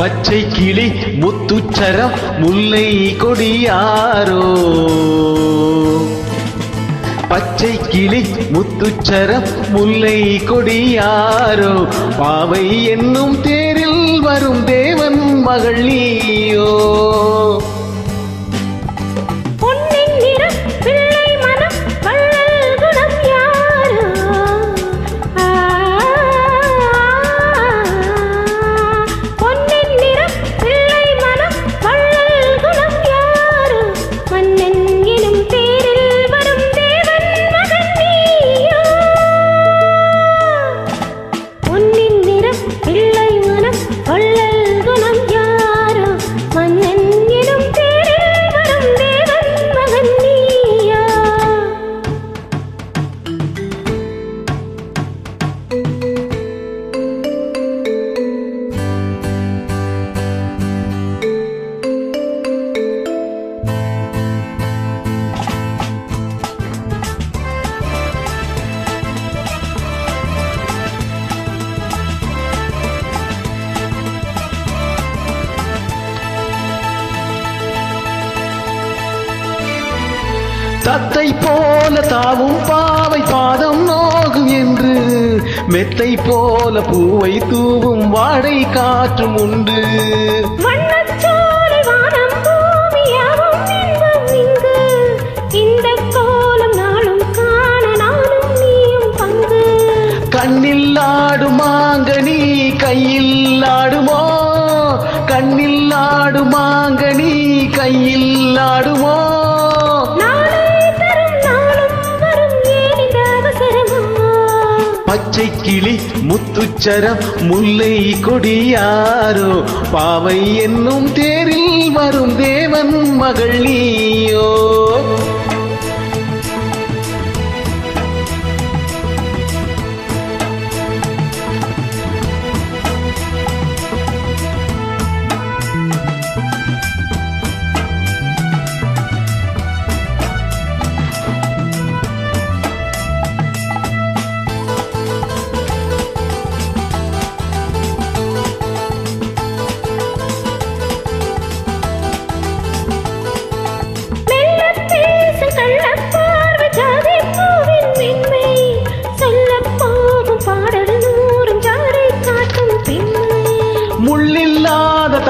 பச்சை கிளி முத்துச்சரம் முல்லை கொடியாரோ? பச்சை கிளி முத்துச்சரம் முல்லை கொடியாரோ? பாவை என்னும் தேரில் வரும் தேவன் மகள் நீயோ? தத்தை போல தாவும் பாவை பாதம் நோகும் என்று மெத்தை போல பூவை தூவும் வாடை காற்றும் உண்டு. வண்ணச்சோலை வானம் பூமியாவும் இன்பம் இங்கு. இந்த கோலம் நாளும் காண நானும் நீயும் பங்கு. கண்ணில் ஆடுமோ கண்ணில் ஆடுமாங்கனி கையில் ஆடுமோ? பச்சை கிளி முத்துச்சரம் முல்லை கொடியாரோ பாவை என்னும் தேரில் வரும் தேவன் மகள் நீயோ.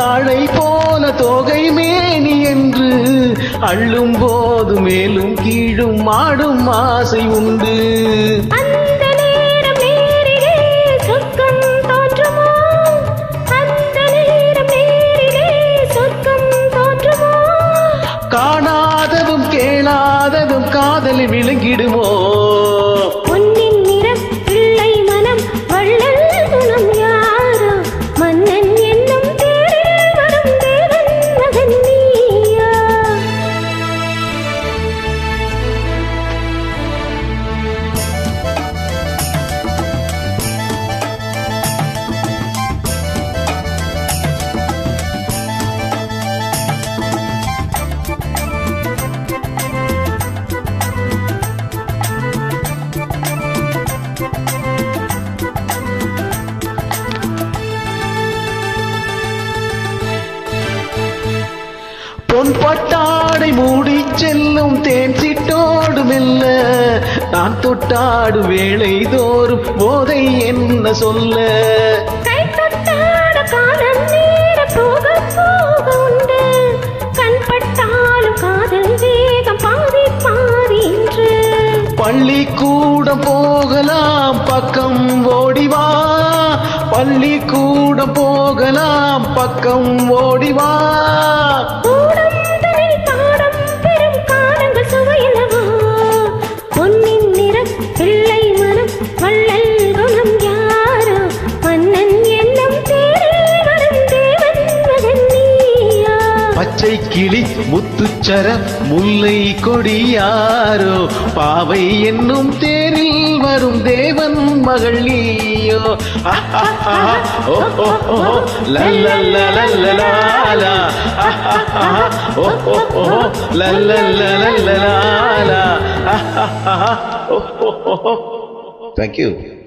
தாழை போல தோகை மேனி என்று அள்ளும் போது மேலும் கீழும் ஆடும் ஆசை உண்டு? காணாததும் கேளாததும் காதலில் விளங்கிடுமோ பொன் பட்டாடை மூடி செல்லும் தேன் சிட்டோடு மெல்ல நான் தொட்டாடு வேளை தோறும் போதை என்ன சொல்ல? கை தொட்டாட காலம் நேர போக போக உண்டு கண் பட்டாலும் காதல் வேகம் பாதி பாதி என்று பள்ளிக்கூடம் போகலாம் பக்கம் ஓடிவா பள்ளிக்கூடம் போகலாம் பக்கம் ஓடிவா கிளி முத்துச்சர முல்லை கொடியாரோ பாவை என்னும் தேரில் வரும் தேவன் மகள் நீயோ ஆஹா, ஓ, Thank you.